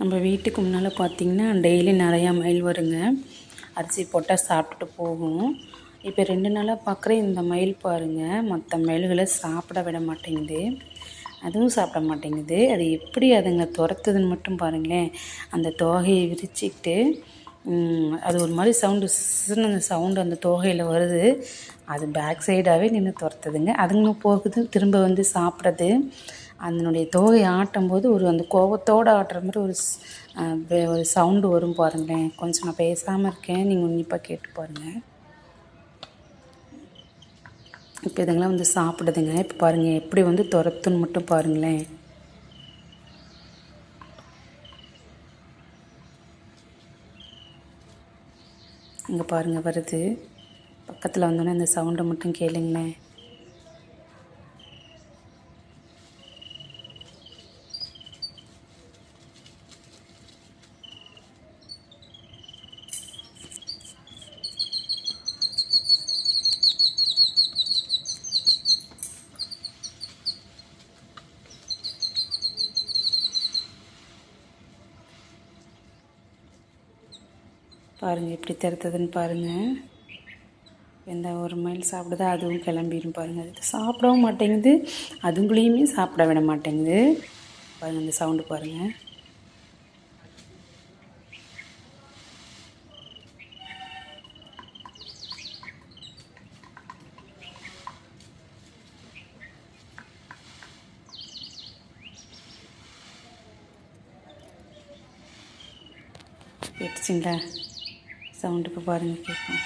நம்ம வீட்டுக்கு முன்னால் பார்த்திங்கன்னா டெய்லி நிறையா மயில் வருங்க. அரிசி போட்டால் சாப்பிட்டுட்டு போகும். இப்போ ரெண்டு நாளாக பார்க்குறேன் இந்த மயில் பாருங்கள் மற்ற மயில்களை சாப்பிட விட மாட்டேங்குது. அதுவும் சாப்பிட மாட்டேங்குது. அது எப்படி அதுங்க துரத்துதுன்னு மட்டும் பாருங்களேன். அந்த தோகையை விரிச்சிக்கிட்டு அது ஒரு மாதிரி சவுண்டு சின்ன அந்த சவுண்டு அந்த தோகையில் வருது. அது பேக் சைடாகவே நின்று துரத்துதுங்க. அதுங்களும் போகுது. திரும்ப வந்து சாப்பிட்றது. அதனுடைய தோகை ஆட்டும் போது ஒரு அந்த கோபத்தோடு ஆட்டுற மாதிரி ஒரு ஒரு சவுண்டு வரும் பாருங்களேன். கொஞ்சம் நான் பேசாமல் இருக்கேன். நீங்கள் உன்னிப்பாக கேட்டு பாருங்கள் இப்போ இதுங்களாம் வந்து சாப்பிடுதுங்க. இப்போ பாருங்கள் எப்படி வந்து துரத்துன்னு மட்டும் பாருங்களேன். இங்கே பாருங்கள் வருது. பக்கத்தில் வந்தோடனே அந்த சவுண்டை மட்டும் கேளுங்களேன். பாருங்கள் எப்படி தருத்ததுன்னு பாருங்கள் எந்த ஒரு மயில் சாப்பிடுதோ அதுவும் கிளம்பிடும் பாருங்கள் அது சாப்பிடவும் மாட்டேங்குது. அதுங்களையுமே சாப்பிட விட மாட்டேங்குது. பாருங்கள் இந்த சவுண்டு பாருங்கள் கேட்டுச்சிங்களா சவுண்டு இப்போ பாருங்கள் கேட்கும்.